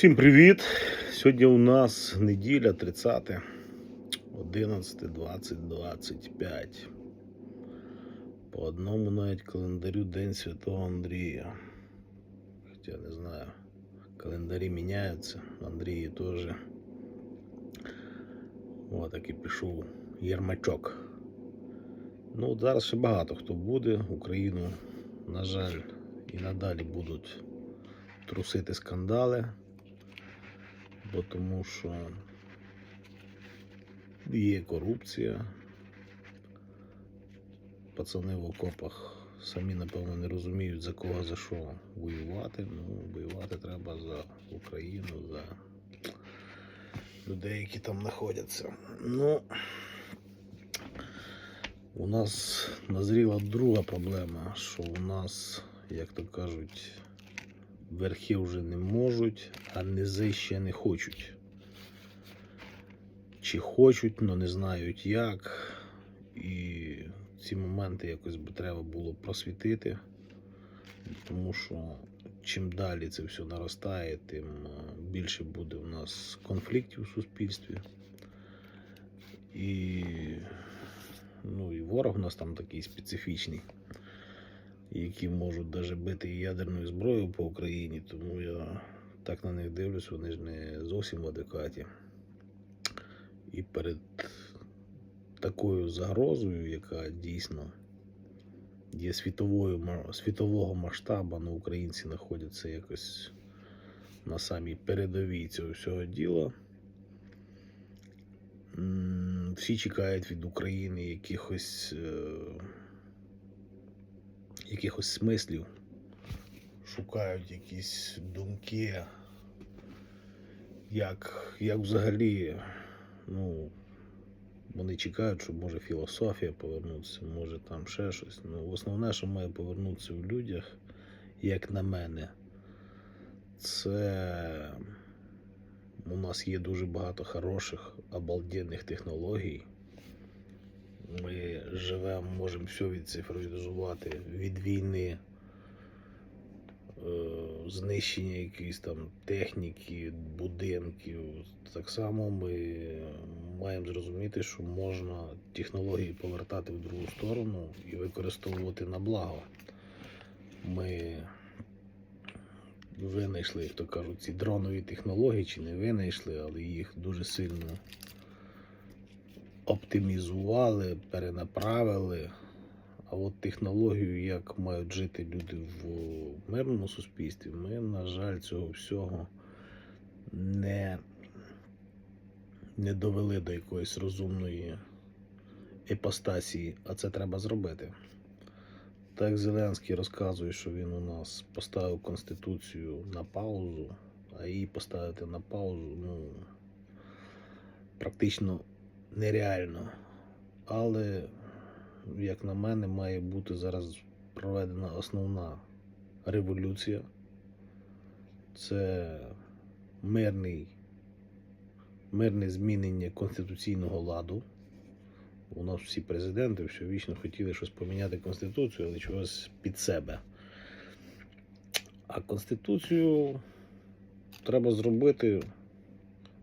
Всім привіт! Сьогодні у нас неділя 30, 11, 20, 25. По одному навіть календарю День Святого Андрія. Хоча не знаю, календарі міняються, Андрії теж. О, так і пішов Єрмачок. Ну, зараз ще багато хто буде. Україну, на жаль, і надалі будуть трусити скандали бо тому що є корупція. Пацани в окопах самі, напевно, не розуміють за кого за що воювати. Ну, воювати треба за Україну, за людей, які там знаходяться. Ну, у нас назріла друга проблема, що у нас, як то кажуть, верхи вже не можуть, а низи ще не хочуть. Чи хочуть, але не знають як. І ці моменти якось би треба було просвітити, тому що чим далі це все наростає, тим е, більше буде у нас конфліктів у суспільстві. І, ну, і ворог у нас там такий специфічний які можуть навіть бити ядерною зброєю по Україні, тому я так на них дивлюсь, вони ж не зовсім в адекваті. І перед такою загрозою, яка дійсно є світовою, світового масштабу, але українці знаходяться якось на самій передовій цього всього діла. Всі чекають від України якихось. Якихось смислів, шукають якісь думки, як, як взагалі, ну, вони чекають, що може філософія повернутися, може там ще щось. Ну, основне, що має повернутися в людях, як на мене, це у нас є дуже багато хороших, обалденних технологій. Ми живемо, можемо все відцифровізувати від війни, е, знищення якоїсь там техніки, будинків. Так само ми маємо зрозуміти, що можна технології повертати в другу сторону і використовувати на благо. Ми винайшли, як то кажуть, ці дронові технології, чи не винайшли, але їх дуже сильно оптимізували, перенаправили. А от технологію, як мають жити люди в мирному суспільстві, ми, на жаль, цього всього не, не довели до якоїсь розумної епостасії, а це треба зробити. Так Зеленський розказує, що він у нас поставив Конституцію на паузу, а її поставити на паузу, ну, практично нереально. Але, як на мене, має бути зараз проведена основна революція. Це мирний, мирне змінення конституційного ладу. У нас всі президенти все вічно хотіли щось поміняти Конституцію, але чогось під себе. А Конституцію треба зробити.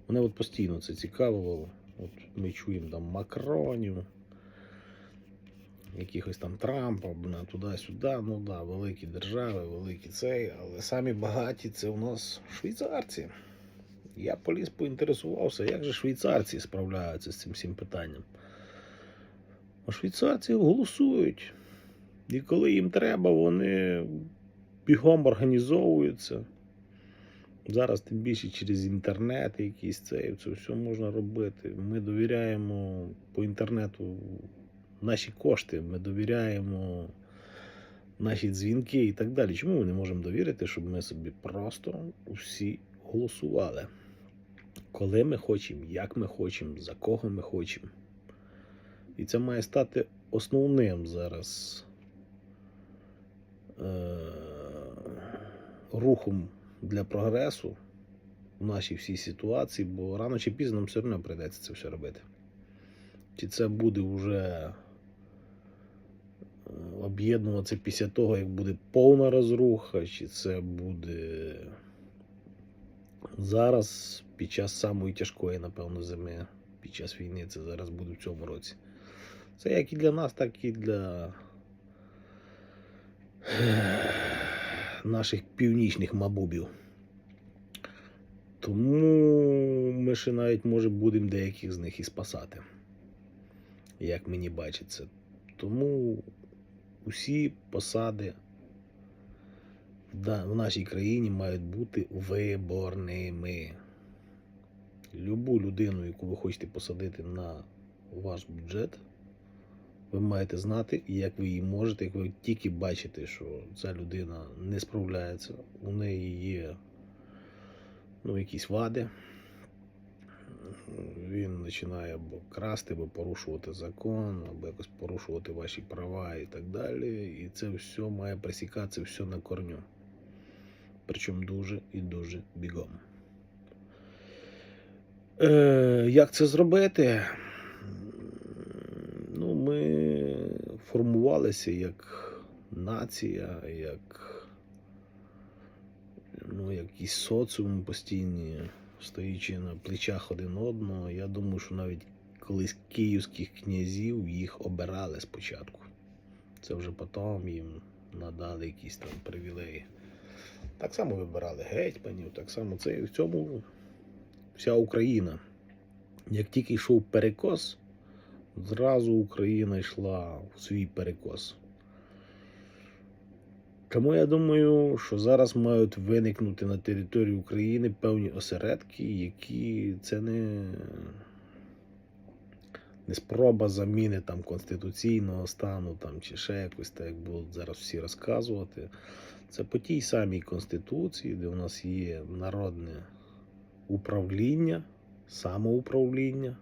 Мене от постійно це цікавило. От ми чуємо там Макронів, якихось там Трампа, туди-сюди. Ну да, великі держави, великі цей, але самі багаті це у нас швейцарці. Я поліз поінтересувався, як же швейцарці справляються з цим всім питанням. А швейцарці голосують. І коли їм треба, вони бігом організовуються. Зараз тим більше через інтернет якісь це, це все можна робити. Ми довіряємо по інтернету наші кошти, ми довіряємо наші дзвінки і так далі. Чому ми не можемо довірити, щоб ми собі просто усі голосували? Коли ми хочемо, як ми хочемо, за кого ми хочемо. І це має стати основним зараз е- рухом для прогресу в нашій всій ситуації, бо рано чи пізно нам все одно прийдеться це все робити. Чи це буде вже е, об'єднуватися після того, як буде повна розруха, чи це буде Зараз, під час самої тяжкої, напевно, зими, під час війни, це зараз буде в цьому році. Це як і для нас, так і для наших північних мабубів. Тому ми ще навіть, може, будемо деяких з них і спасати, як мені бачиться. Тому усі посади в нашій країні мають бути виборними. Любу людину, яку ви хочете посадити на ваш бюджет, ви маєте знати, як ви її можете, як ви тільки бачите, що ця людина не справляється, у неї є ну, якісь вади. Він починає або красти, або порушувати закон, або якось порушувати ваші права і так далі. І це все має пресікатися все на корню. Причому дуже і дуже бігом. Е, як це зробити? Ми формувалися як нація, як ну, якісь соціум постійні, стоячи на плечах один одного. Я думаю, що навіть колись київських князів їх обирали спочатку. Це вже потім їм надали якісь там привілеї. Так само вибирали гетьманів, так само це і в цьому вся Україна. Як тільки йшов перекос, зразу Україна йшла в свій перекос. Тому я думаю, що зараз мають виникнути на території України певні осередки, які це не, не спроба заміни там конституційного стану там, чи ще якось, так як будуть зараз всі розказувати. Це по тій самій конституції, де у нас є народне управління, самоуправління.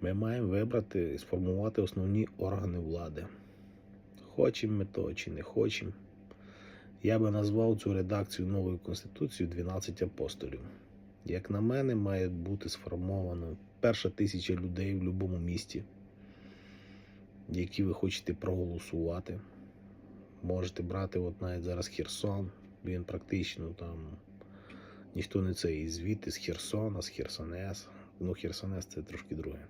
Ми маємо вибрати і сформувати основні органи влади. Хочемо ми то чи не хочемо. Я би назвав цю редакцію нової Конституції 12 апостолів. Як на мене, має бути сформовано перша тисяча людей в будь-якому місті, які ви хочете проголосувати. Можете брати от навіть зараз Херсон, він практично там ніхто не це і звідти з Херсона, з Херсонес. Ну, Херсонес це трошки друге.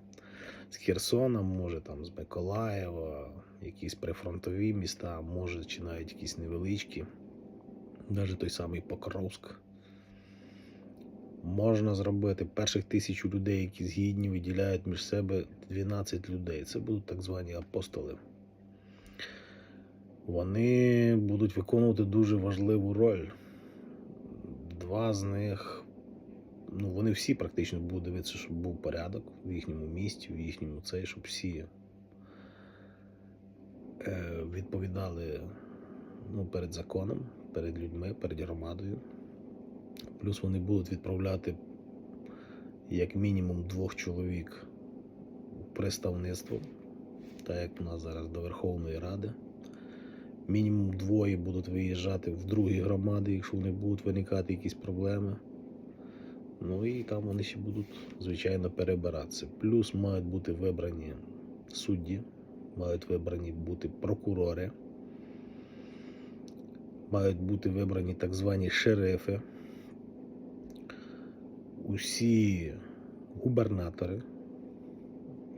З Херсона, може там з Миколаєва, якісь прифронтові міста, може чи навіть якісь невеличкі, навіть той самий Покровськ. Можна зробити перших тисячу людей, які згідні, виділяють між себе 12 людей. Це будуть так звані апостоли. Вони будуть виконувати дуже важливу роль. Два з них, ну вони всі практично будуть дивитися, щоб був порядок в їхньому місті, в їхньому цей, щоб всі е, відповідали ну, перед законом, перед людьми, перед громадою. Плюс вони будуть відправляти як мінімум двох чоловік в представництво, так як у нас зараз до Верховної Ради. Мінімум двоє будуть виїжджати в другі громади, якщо вони будуть виникати якісь проблеми. Ну і там вони ще будуть, звичайно, перебиратися. Плюс мають бути вибрані судді, мають вибрані бути прокурори, мають бути вибрані так звані шерифи, усі губернатори.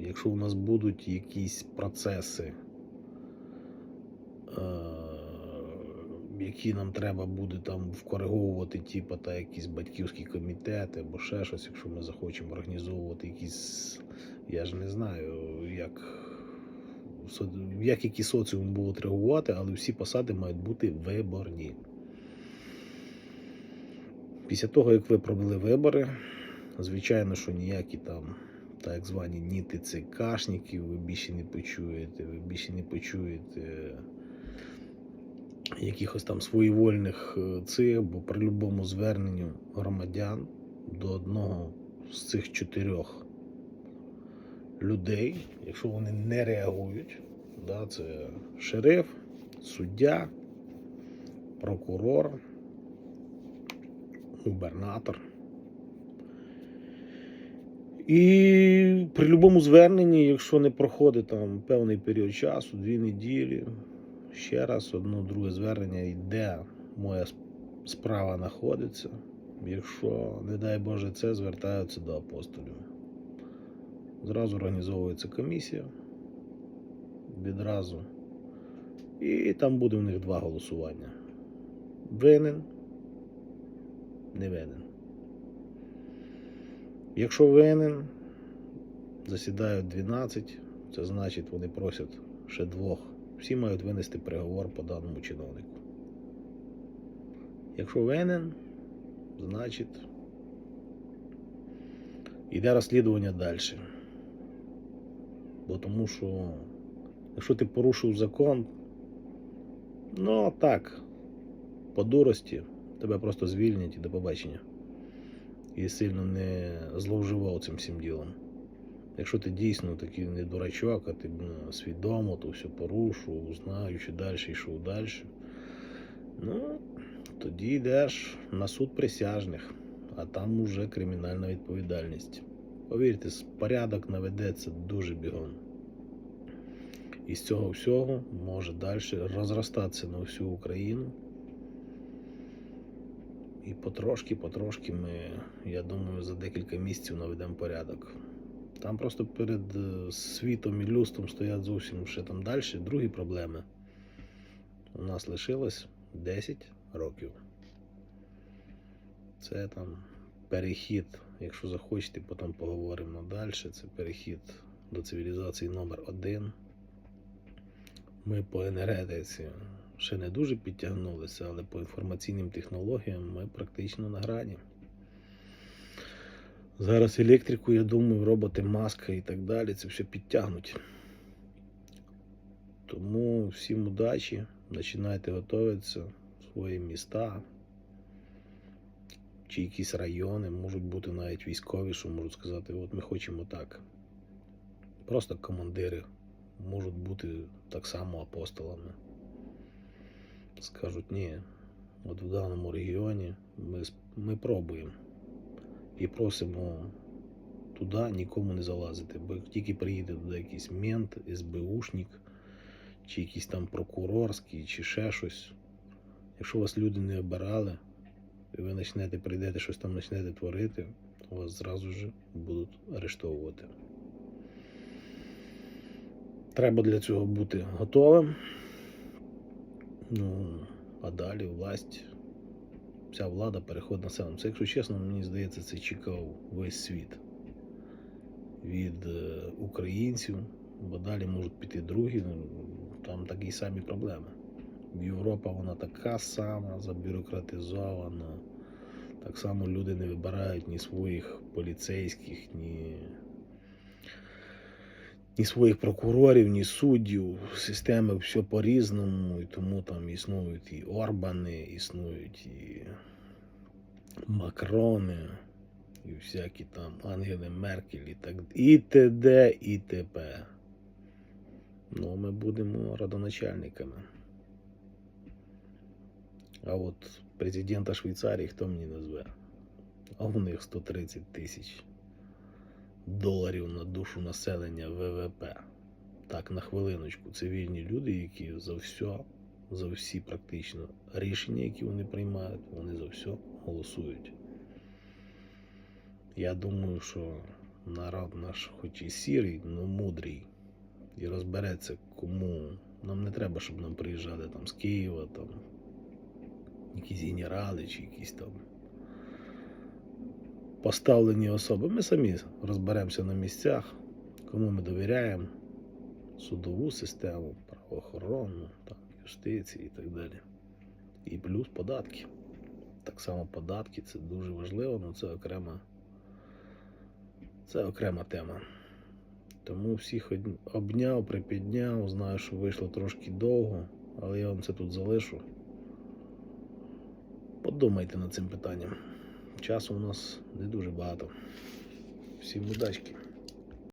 Якщо у нас будуть якісь процеси, е, які нам треба буде там вкориговувати, типу, та якісь батьківські комітети або ще щось, якщо ми захочемо організовувати якісь, я ж не знаю, як, як які соціум будуть реагувати, але всі посади мають бути виборні. Після того, як ви провели вибори, звичайно, що ніякі там так звані ні ТЦКшників ви більше не почуєте, ви більше не почуєте якихось там своєвольних е, цих, бо при будь-якому зверненню громадян до одного з цих чотирьох людей, якщо вони не реагують, да, це шериф, суддя, прокурор, губернатор. І при будь-якому зверненні, якщо не проходить там певний період часу, дві неділі, ще раз одно друге звернення, і де моя справа знаходиться, якщо, не дай Боже, це звертаються до апостолів. Зразу організовується комісія. Відразу. І там буде у них два голосування. Винен, не винен. Якщо винен, засідають 12, це значить вони просять ще двох. Всі мають винести приговор по даному чиновнику. Якщо винен, значить йде розслідування далі. Бо тому що, якщо ти порушив закон, ну так, по дурості тебе просто звільнять і до побачення. І сильно не зловживав цим всім ділом. Якщо ти дійсно такий не дурачок, а ти ну, свідомо то все порушував, знаючи далі, йшов далі, ну, тоді йдеш на суд присяжних, а там уже кримінальна відповідальність. Повірте, порядок наведеться дуже бігом. І з цього всього може далі розростатися на всю Україну. І потрошки, потрошки ми, я думаю, за декілька місяців наведемо порядок. Там просто перед е, світом і люстом стоять зовсім ще там далі другі проблеми. У нас лишилось 10 років. Це там перехід, якщо захочете, потім поговоримо далі. Це перехід до цивілізації номер один. Ми по енергетиці ще не дуже підтягнулися, але по інформаційним технологіям ми практично на грані. Зараз електрику, я думаю, роботи маска і так далі, це все підтягнуть. Тому всім удачі, починайте готуватися, свої міста чи якісь райони, можуть бути навіть військові, що можуть сказати, от ми хочемо так. Просто командири можуть бути так само апостолами. Скажуть, ні, от в даному регіоні ми, ми пробуємо і просимо туди нікому не залазити. Бо тільки приїде туди якийсь мент, СБУшник, чи якийсь там прокурорський, чи ще щось. Якщо вас люди не обирали, і ви почнете, прийдете щось там почнете творити, вас зразу ж будуть арештовувати. Треба для цього бути готовим. Ну, а далі власть, вся влада переходить на селом. Це, якщо чесно, мені здається, це чекав весь світ від е, українців, бо далі можуть піти другі, ну, там такі самі проблеми. Європа вона така сама, забюрократизована. Так само люди не вибирають ні своїх поліцейських, ні, ні своїх прокурорів, ні суддів. Системи все по-різному, і тому там існують і Орбани, існують і Макрони, і всякі там Ангели Меркель і так і т.д. і т.п. Ну, ми будемо родоначальниками. А от президента Швейцарії хто мені назве? А у них 130 тисяч доларів на душу населення ВВП. Так, на хвилиночку, цивільні люди, які за все, за всі практично рішення, які вони приймають, вони за все голосують. Я думаю, що народ наш, хоч і сірий, але мудрий, і розбереться, кому. Нам не треба, щоб нам приїжджали там з Києва, там якісь генерали чи якісь там поставлені особи. Ми самі розберемося на місцях, кому ми довіряємо, судову систему, правоохоронну, там, юстиції і так далі. І плюс податки. Так само податки це дуже важливо, але це окрема, це окрема тема. Тому всіх обняв, припідняв, знаю, що вийшло трошки довго, але я вам це тут залишу. Подумайте над цим питанням. Часу у нас не дуже багато. Всім удачки.